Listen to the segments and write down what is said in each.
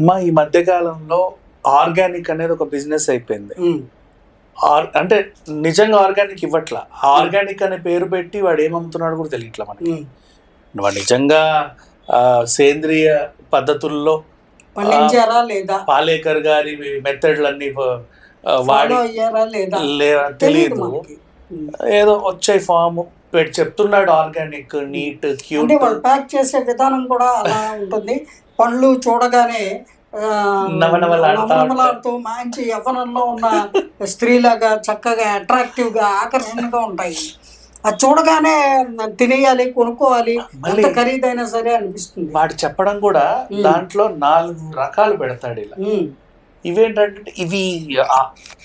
అమ్మా ఈ మధ్య కాలంలో ఆర్గానిక్ అనేది ఒక బిజినెస్ అయిపోయింది. ఆర్- అంటే నిజంగా ఆర్గానిక్ ఇవ్వట్లా. ఆర్గానిక్ అనే పేరు పెట్టి వాడు ఏమమ్ముతున్నాడు కూడా తెలియట్లా మనకి. వాడు నిజంగా సేంద్రియ పద్ధతుల్లో పండించారా లేదా? పాలేకర్ గారి మెథడ్లన్నీ వాడి తెలియదు. ఏదో వచ్చాయి ఫామ్. చెప్తున్నాడు ఆర్గానిక్ నీట్ క్యూట్. ప్యాక్ చేసే విధానం కూడా అలా ఉంటుంది. పండ్లు చూడగానే నవనవలాడుతా మంచి యవ్వనంలో ఉన్న స్త్రీలాగా చక్కగా అట్రాక్టివ్గా ఆకర్షణగా ఉంటాయి. అది చూడగానే తినేయాలి కొనుక్కోవాలి ఎంత ఖరీదైనా సరే అనిపిస్తుంది. వాడు చెప్పడం కూడా. దాంట్లో నాలుగు రకాలు పెడతాడు ఇలా. ఇవేంటంటే ఇవి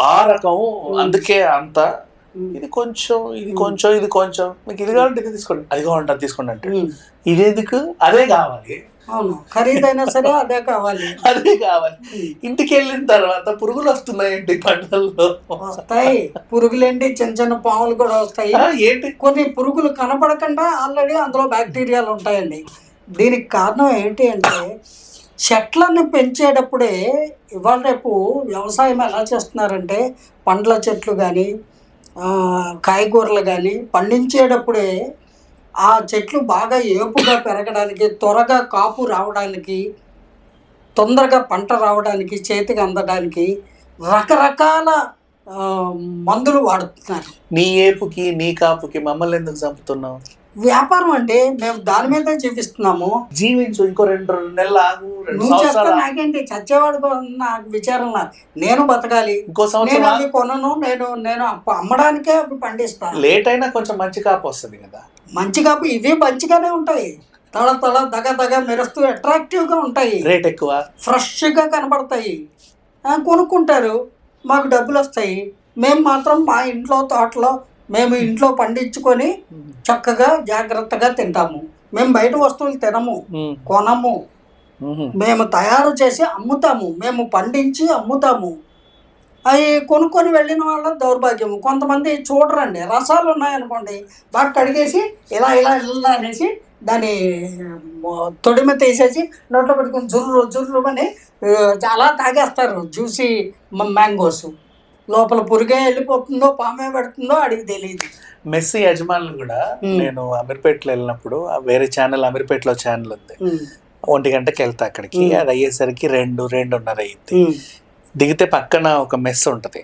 ఆ- రకం అందుకే అంత. ఇది కొంచెం ఇది. కొంచెం ఇది కొంచెం. మీకు ఇది కావాలంటే ఇది తీసుకోండి. అది కావాలంటే తీసుకోండి అంటే. ఉమ్. ఇది ఎందుకు? అదే కావాలి. అవును ఖరీదైనా సరే అదే కావాలి. అదే కావాలి. ఇంటికి వెళ్ళిన తర్వాత పురుగులు వస్తున్నాయండి పంటల్లో. వస్తాయి. పురుగులేంటి? చిన్న చిన్న పాములు కూడా వస్తాయి. ఏంటి? కొన్ని పురుగులు కనపడకుండా ఆల్రెడీ అందులో బ్యాక్టీరియాలు ఉంటాయండి. దీనికి కారణం ఏంటి అంటే చెట్లను పెంచేటప్పుడే ఇవాళ రేపు వ్యవసాయం ఎలా చేస్తున్నారంటే పండ్ల చెట్లు కానీ కాయగూరలు కానీ పండించేటప్పుడే ఆ చెట్లు బాగా ఏపుగా పెరగడానికి త్వరగా కాపు రావడానికి తొందరగా పంట రావడానికి చేతికి అందడానికి రకరకాల మందులు వాడుతున్నారు. నీ ఏపుకి నీ కాపుకి మమ్మల్ని ఎందుకు చంపుతున్నావు? వ్యాపారం అంటే మేము దాని మీదే చూపిస్తున్నాము జీవించు ఇంకో రెండు నెలలు ఆగు నువ్వు చేస్తే. నాకేంటి? చచ్చేవాడు నాకు విచారం. నేను బతకాలి. ఇంకో సంవత్సరం కొనను నేను నేను అమ్మడానికే పండిస్తాను లేట్ అయినా కొంచెం మంచి కాపు వస్తుంది కదా. మంచి కాపు ఇవి మంచిగానే ఉంటాయి. తల తల దగ దగ మెరుస్తూ అట్రాక్టివ్గా ఉంటాయి. రేట్ ఎక్కువ. ఫ్రెష్గా కనబడతాయి కొనుక్కుంటారు. మాకు డబ్బులు వస్తాయి. మేము మాత్రం మా ఇంట్లో తోటలో మేము ఇంట్లో పండించుకొని చక్కగా జాగ్రత్తగా తింటాము. మేము బయట వస్తువులు తినము కొనము. మేము తయారు చేసి అమ్ముతాము. మేము పండించి అమ్ముతాము. అవి కొనుక్కొని వెళ్ళిన వాళ్ళ దౌర్భాగ్యం. కొంతమంది చూడరండి రసాలు ఉన్నాయనుకోండి బాగా కడిగేసి ఇలా ఇలా ఇలా అనేసి దాన్ని తొడిమ తీసేసి నోట్లో పెట్టుకుని జుర్రు జుర్రు అని చాలా తాగేస్తారు జ్యూసీ మ్యాంగోస్. లోపల పురుగే వెళ్ళిపోతుందో పామే పెడుతుందో అడిగి తెలియదు మెస్సీ యజమానులు కూడా. నేను అమీర్పేటలో వెళ్ళినప్పుడు ఆ వేరే ఛానల్ అమీర్పేటలో ఛానల్ ఉంది. ఒంటి గంటకి వెళ్తా అక్కడికి. అది అయ్యేసరికి రెండు రెండున్నర అయ్యింది దిగితే పక్కన ఒక మెస్ ఉంటది.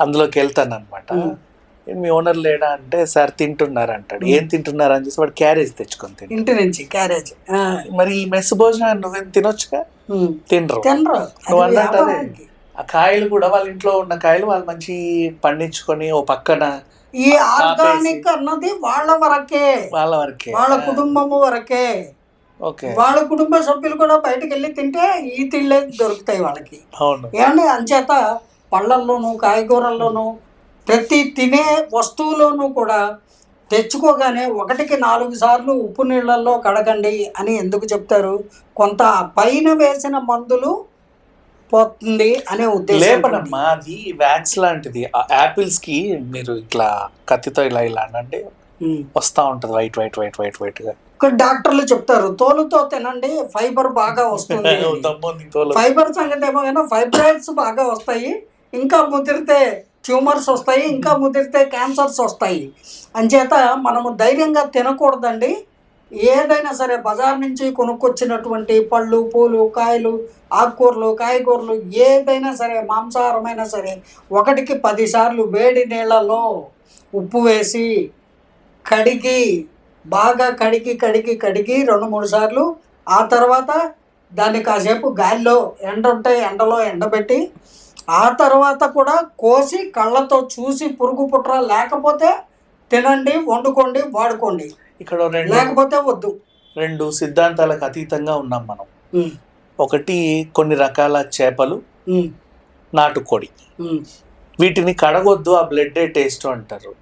అందులోకి వెళ్తాను అనమాట. మీ ఓనర్ లేడా? అంటే సార్ తింటున్నారు అంటాడు. ఏం తింటున్నారు? అని చూసి వాడు క్యారేజ్ తెచ్చుకొని ఇంటి నుంచి క్యారేజ్ మరి ఈ మెస్ భోజనం నువ్వేం తినొచ్చుగా? తినరు. తినరు. నువ్వు అన్నట్టు. ఆ కాయలు కూడా వాళ్ళ ఇంట్లో ఉన్న కాయలు వాళ్ళు మంచి పండించుకొని ఓ పక్కన ఈ ఆర్గానిక్ అన్నది వాళ్ళ వరకే. వాళ్ళ వరకే. వాళ్ళ కుటుంబము వరకే. వాళ్ళ కుటుంబ సభ్యులు కూడా బయటకు వెళ్ళి తింటే ఈ తిళ్ళే దొరుకుతాయి వాళ్ళకి. ఏమండి? అంచేత పళ్ళల్లోనూ కాయగూరల్లోనూ ప్రతి తినే వస్తువులోనూ కూడా తెచ్చుకోగానే ఒకటికి నాలుగు సార్లు ఉప్పు నీళ్ళల్లో కడగండి అని ఎందుకు చెప్తారు? కొంత పైన వేసిన మందులు పోతుంది అనే ఉద్దేశం లేపనమ్మా అది వ్యాక్స్ లాంటిది. ఆ యాపిల్స్కి మీరు ఇట్లా కత్తితో ఇలా ఇలా అంటే ఉమ్. వస్తా ఉంటది వైట్ వైట్ వైట్ వైట్ వైట్గా ఇక్కడ డాక్టర్లు చెప్తారు తోలుతో తినండి ఫైబర్ బాగా వస్తుంది. ఫైబర్ సంగతి ఏమో కానీ ఫైబ్రాయిడ్స్ బాగా వస్తాయి ఇంకా ముదిరితే ట్యూమర్స్ వస్తాయి ఇంకా ముదిరితే క్యాన్సర్స్ వస్తాయి. అంచేత మనము ధైర్యంగా తినకూడదండి. ఏదైనా సరే బజార్ నుంచి కొనుక్కొచ్చినటువంటి పళ్ళు పూలు కాయలు ఆకుకూరలు కాయగూరలు ఏదైనా సరే మాంసాహారమైనా సరే ఒకటికి పదిసార్లు వేడి నీళ్ళలో ఉప్పు వేసి కడిగి బాగా కడిగి కడిగి కడిగి రెండు మూడు సార్లు. ఆ తర్వాత దాన్ని కాసేపు గాలిలో ఎండ ఉంటే ఎండలో ఎండబెట్టి ఆ తర్వాత కూడా కోసి కళ్ళతో చూసి పురుగు పుట్ర లేకపోతే తినండి వండుకోండి వాడుకోండి. ఇక్కడ రెండు లేకపోతే వద్దు. రెండు సిద్ధాంతాలకు అతీతంగా ఉన్నాం మనం. ఒకటి కొన్ని రకాల చేపలు నాటుకోడి వీటిని కడగొద్దు ఆ బ్లడ్ టేస్ట్ అంటారు.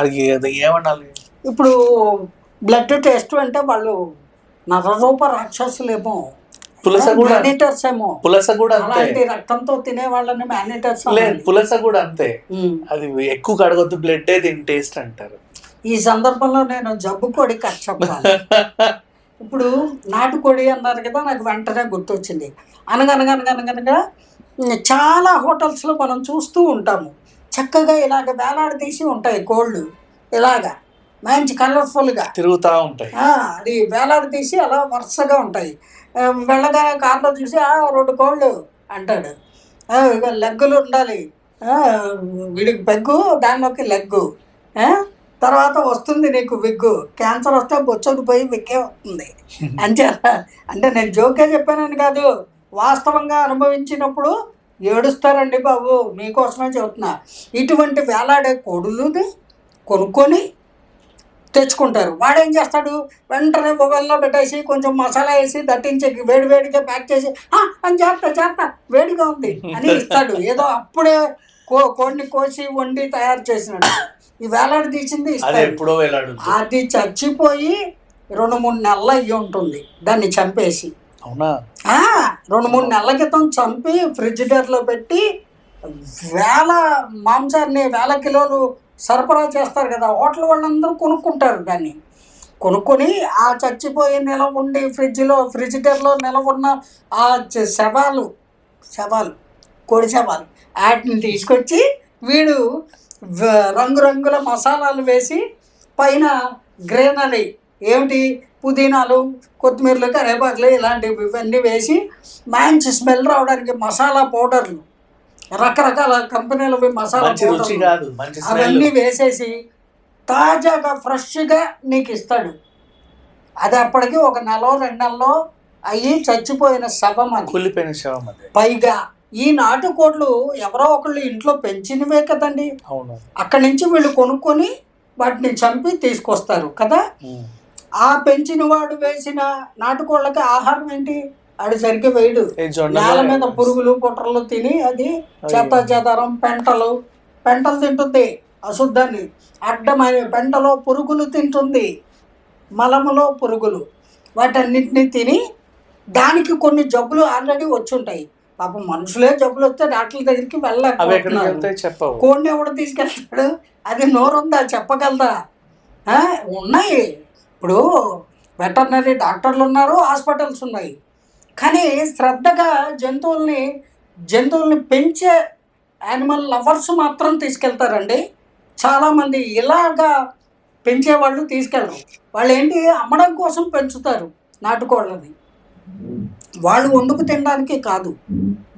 అది అది ఏమనాలి? ఇప్పుడు బ్లడ్ టెస్ట్ అంటే వాళ్ళు నరరూప రాక్షసులేమో పులస కూడా మేనిటర్స్ ఏమో. పులస కూడా అలాంటి రక్తంతో తినే వాళ్ళని మేనిటర్స్ లేదు పులస కూడా అంతే. అది ఎక్కువ కడగొద్దు బ్లడ్ దీని టేస్ట్ అంటారు. ఈ సందర్భంలో నేను జబ్బు కొడి చెప్పాలి. ఇప్పుడు నాటుకోడి అన్నారు కదా నాకు వెంటనే గుర్తొచ్చింది. అనగనగనగనగనగా చాలా హోటల్స్లో మనం చూస్తూ ఉంటాము. చక్కగా ఇలాగ వేలాడదీసి ఉంటాయి కోళ్ళు. ఇలాగా. మంచి కలర్ఫుల్గా. తిరుగుతా ఉంటాయి. అది వేలాడదీసి అలా వరుసగా ఉంటాయి. వెళ్ళగా కార్లో చూసి "ఆ, రెండు కోళ్ళు అంటాడు. "ఆ, ఇక లెగ్గులు ఉండాలి. వీడికి పెగ్గు దానిలోకి లెగ్గు. తర్వాత వస్తుంది నీకు విగ్గు. క్యాన్సర్ వస్తే బొచ్చకు పోయి విగ్గే వస్తుంది. అంతే అంటే నేను జోకే చెప్పానని కాదు. వాస్తవంగా అనుభవించినప్పుడు ఏడుస్తారండి బాబు. మీకోసమే చెబుతున్నా. ఇటువంటి వేలాడే కోడులుని కొనుక్కొని తెచ్చుకుంటారు. వాడు ఏం చేస్తాడు? వెంటనే మొబైల్లో పెట్టేసి కొంచెం మసాలా వేసి దట్టించి వేడి వేడిగా ప్యాక్ చేసి "ఆ, అని చేస్తా చేస్తా వేడిగా ఉంది అని ఇస్తాడు. ఏదో అప్పుడే కో కోడిని కోసి వండి తయారు చేసినాడు ఈ వేలాడి తీసింది ఎప్పుడో అది చచ్చిపోయి రెండు మూడు నెలలు అయ్యి ఉంటుంది దాన్ని చంపేసి. అవునా? రెండు మూడు నెలల క్రితం చంపి ఫ్రిడ్జిడర్లో పెట్టి వేల మాంసాన్ని వేల కిలోలు సరఫరా చేస్తారు కదా హోటల్ వాళ్ళందరూ కొనుక్కుంటారు దాన్ని. కొనుక్కొని ఆ చచ్చిపోయి నిలవ ఉండి ఫ్రిడ్జ్లో ఫ్రిడ్జిడర్లో నిలవ ఉన్న ఆ శవాలు శవాలు కోడి శవాలు వాటిని తీసుకొచ్చి వీడు రంగురంగుల మసాలాలు వేసి పైన గ్రీనరీ ఏమిటి పుదీనాలు కొత్తిమీరలు కరేపాకులు ఇలాంటివి ఇవన్నీ వేసి మంచి స్మెల్ రావడానికి మసాలా పౌడర్లు రకరకాల కంపెనీలవి మసాలా రుచి కాదు అవన్నీ వేసేసి తాజాగా ఫ్రెష్గా నీకు ఇస్తాడు. అది అప్పటికి ఒక నెల రెండు నెలలో అయ్యి చచ్చిపోయిన శవం అది. కుళ్ళిపోయిన శవం అది. పైగా ఈ నాటుకోడ్లు ఎవరో ఒకళ్ళు ఇంట్లో పెంచినవే కదండి. అవును. అక్కడి నుంచి వీళ్ళు కొనుక్కొని వాటిని చంపి తీసుకొస్తారు కదా. ఆ పెంచిన వాడు వేసిన నాటుకోళ్ళకి ఆహారం ఏంటి? ఆడు సరిగ్గా వేయడు. నేల మీద పురుగులు పుట్రలు తిని అది చెత్త చెదారం పెంటలు పెంటలు తింటుంది అశుద్ధాన్ని. అడ్డమైన పెంటలో పురుగులు తింటుంది మలములో పురుగులు. వాటన్నిటిని తిని దానికి కొన్ని జబ్బులు ఆల్రెడీ వచ్చి ఉంటాయి పాపం మనుషులే జబ్బులు వస్తే డాక్టర్ల దగ్గరికి వెళ్ళలేకపోతున్నారు కోడిని ఎవడు తీసుకెళ్తాడు? అది నోరుందా? చెప్పగలదా? ఉన్నాయి. ఇప్పుడు వెటర్నరీ డాక్టర్లు ఉన్నారు హాస్పిటల్స్ ఉన్నాయి. కానీ శ్రద్ధగా జంతువుల్ని జంతువుల్ని పెంచే యానిమల్ లవర్స్ మాత్రం తీసుకెళ్తారండి. చాలామంది ఇలాగా పెంచే వాళ్ళు తీసుకెళ్ళరు. వాళ్ళు ఏంటి అమ్మడం కోసం పెంచుతారు నాటుకోళ్ళని. వాళ్ళు వండుకు తినడానికి కాదు.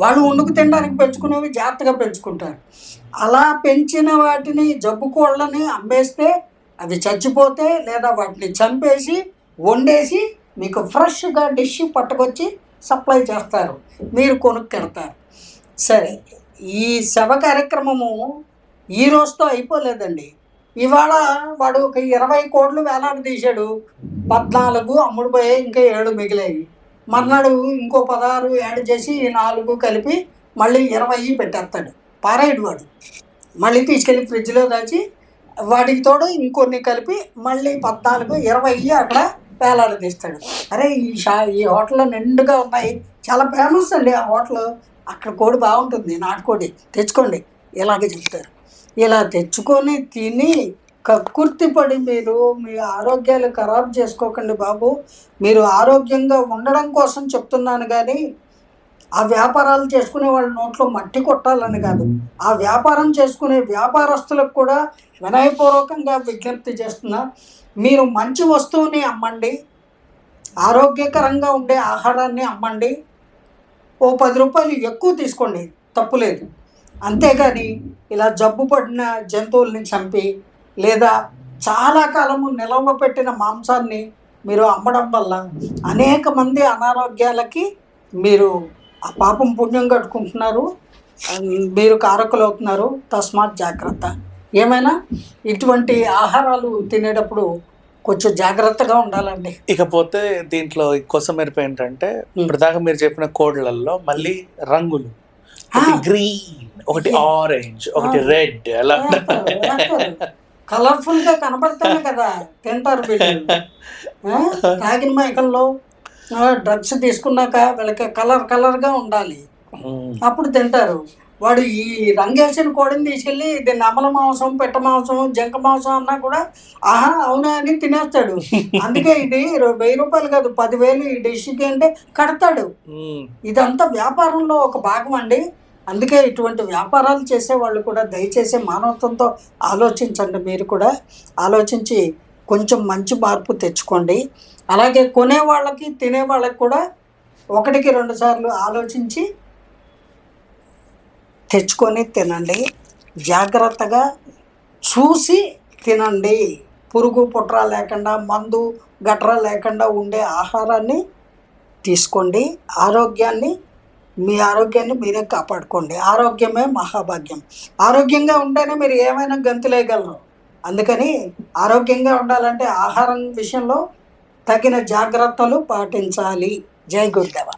వాళ్ళు వండుకు తినడానికి పెంచుకునేవి జాగ్రత్తగా పెంచుకుంటారు. అలా పెంచిన వాటిని జబ్బు కోళ్ళని అమ్మేస్తే అవి చచ్చిపోతే లేదా వాటిని చంపేసి వండేసి మీకు ఫ్రెష్గా డిష్ పట్టుకొచ్చి సప్లై చేస్తారు. మీరు కొనుక్కెడతారు సరే ఈ శవ కార్యక్రమము ఈ రోజుతో అయిపోలేదండి. ఇవాళ వాడు ఒక ఇరవై కోట్లు వేలాడి తీశాడు. పద్నాలుగు అమ్ముడు పోయాయి ఇంకా ఏడు మిగిలాయి. మర్నాడు ఇంకో పదహారు యాడ్ చేసి ఈ నాలుగు కలిపి మళ్ళీ ఇరవై పెట్టేస్తాడు. పారాయిడు వాడు. మళ్ళీ తీసుకెళ్ళి ఫ్రిడ్జ్లో దాచి వాడికి తోడు ఇంకొన్ని కలిపి మళ్ళీ పద్నాలుగు ఇరవై అక్కడ వేలాడదీస్తాడు అరే ఈ షా ఈ హోటల్లో నిండుగా ఉన్నాయి. చాలా ఫేమస్ అండి ఆ హోటల్. అక్కడ కోడి బాగుంటుంది నాటుకోడి. తెచ్చుకోండి ఇలాగే చెప్తారు. ఇలా తెచ్చుకొని తిని కక్కుర్తి పడి మీరు మీ ఆరోగ్యాలు ఖరాబ్ చేసుకోకండి బాబు. మీరు ఆరోగ్యంగా ఉండడం కోసం చెప్తున్నాను కానీ ఆ వ్యాపారాలు చేసుకునే వాళ్ళ నోట్లో మట్టి కొట్టాలని కాదు. ఆ వ్యాపారం చేసుకునే వ్యాపారస్తులకు కూడా వినయపూర్వకంగా విజ్ఞప్తి చేస్తున్నా. మీరు మంచి వస్తువుని అమ్మండి. ఆరోగ్యకరంగా ఉండే ఆహారాన్ని అమ్మండి. ఓ పది రూపాయలు ఎక్కువ తీసుకోండి. తప్పులేదు అంతేగాని ఇలా జబ్బు పడిన జంతువుల్ని చంపి లేదా చాలా కాలము నిలవ పెట్టిన మాంసాన్ని మీరు అమ్మడం వల్ల అనేక మంది అనారోగ్యాలకి మీరు ఆ పాపం పుణ్యం కట్టుకుంటున్నారు. మీరు కారకులు అవుతున్నారు తస్మాత్ జాగ్రత్త. ఏమైనా? ఇటువంటి ఆహారాలు తినేటప్పుడు కొంచెం జాగ్రత్తగా ఉండాలండి. ఇకపోతే దీంట్లో ఇంకోసం మెరుపు ఏంటంటే ఇప్పటిదాకా మీరు చెప్పిన కోడ్లలో మళ్ళీ రంగులు. గ్రీన్ ఒకటి ఆరెంజ్ ఒకటి రెడ్ అలా. కలర్ఫుల్గా కనబడతానే కదా తింటారు వీళ్ళు. తాగిన మైకల్లో డ్రగ్స్ తీసుకున్నాక వీళ్ళకి కలర్ కలర్గా ఉండాలి. అప్పుడు తింటారు. వాడు ఈ రంగేసిన కోడిని తీసుకెళ్ళి ఇది నమల మాంసం పెట్ట మాంసం జంక మాంసం అన్నా కూడా ఆహా అవునా అని తినేస్తాడు. అందుకే ఇది వెయ్యి రూపాయలు కాదు పదివేలు ఈ డిష్కి అంటే కడతాడు. ఇదంతా వ్యాపారంలో ఒక భాగం అండి. అందుకే ఇటువంటి వ్యాపారాలు చేసే వాళ్ళు కూడా దయచేసి మానవత్వంతో ఆలోచించండి మీరు కూడా. ఆలోచించి కొంచెం మంచి మార్పు తెచ్చుకోండి. అలాగే కొనే వాళ్ళకి తినే వాళ్ళకి కూడా ఒకటికి రెండు సార్లు ఆలోచించి తెచ్చుకొని తినండి. జాగ్రత్తగా చూసి తినండి. పురుగు పుట్ర లేకుండా మందు గట్ర లేకుండా ఉండే ఆహారాన్ని తీసుకోండి. ఆరోగ్యాన్ని మీ ఆరోగ్యాన్ని మీరే కాపాడుకోండి. ఆరోగ్యమే మహాభాగ్యం. ఆరోగ్యంగా ఉంటేనే మీరు ఏమైనా గంతులేయగలరు. అందుకని ఆరోగ్యంగా ఉండాలంటే ఆహారం విషయంలో తగిన జాగ్రత్తలు పాటించాలి. జై గురుదేవ.